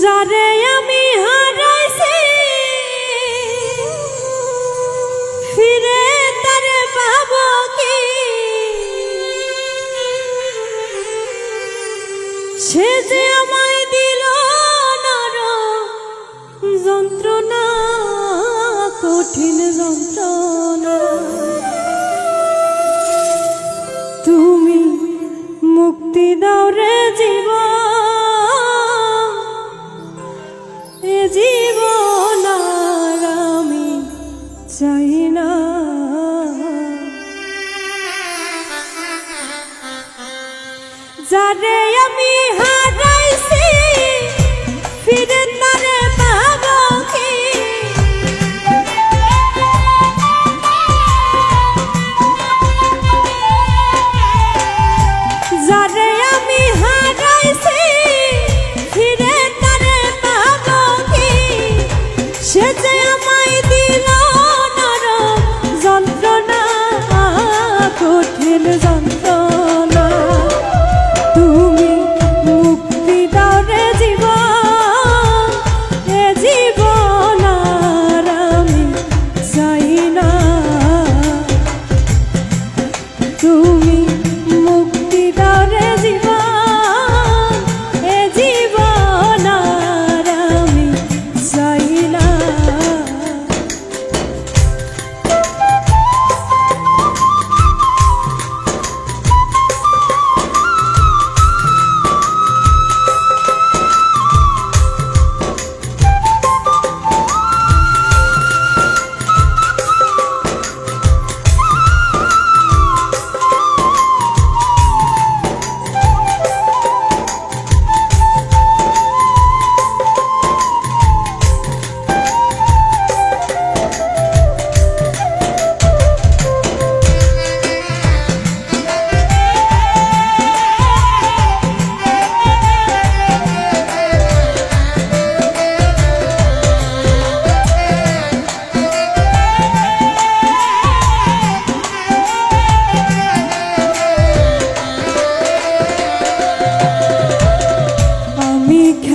যারে আমি হারাইছি ফিরে তারে পাব কি? সে যে আমায় চাই না। যারে আমি হারাইছি ফিরে is on the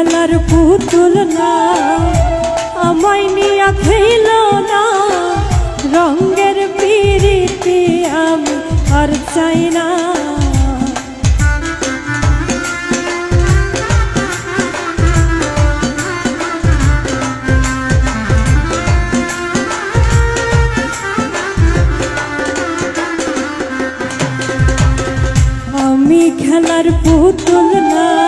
খেলার পুতুল না, আমায় নিয়া খেল না। রঙের পিড়িতে আমি আর চাই না। খেলার পুতুল না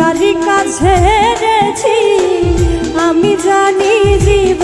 তারই কাছে হেরেছি আমি জানি জীবনে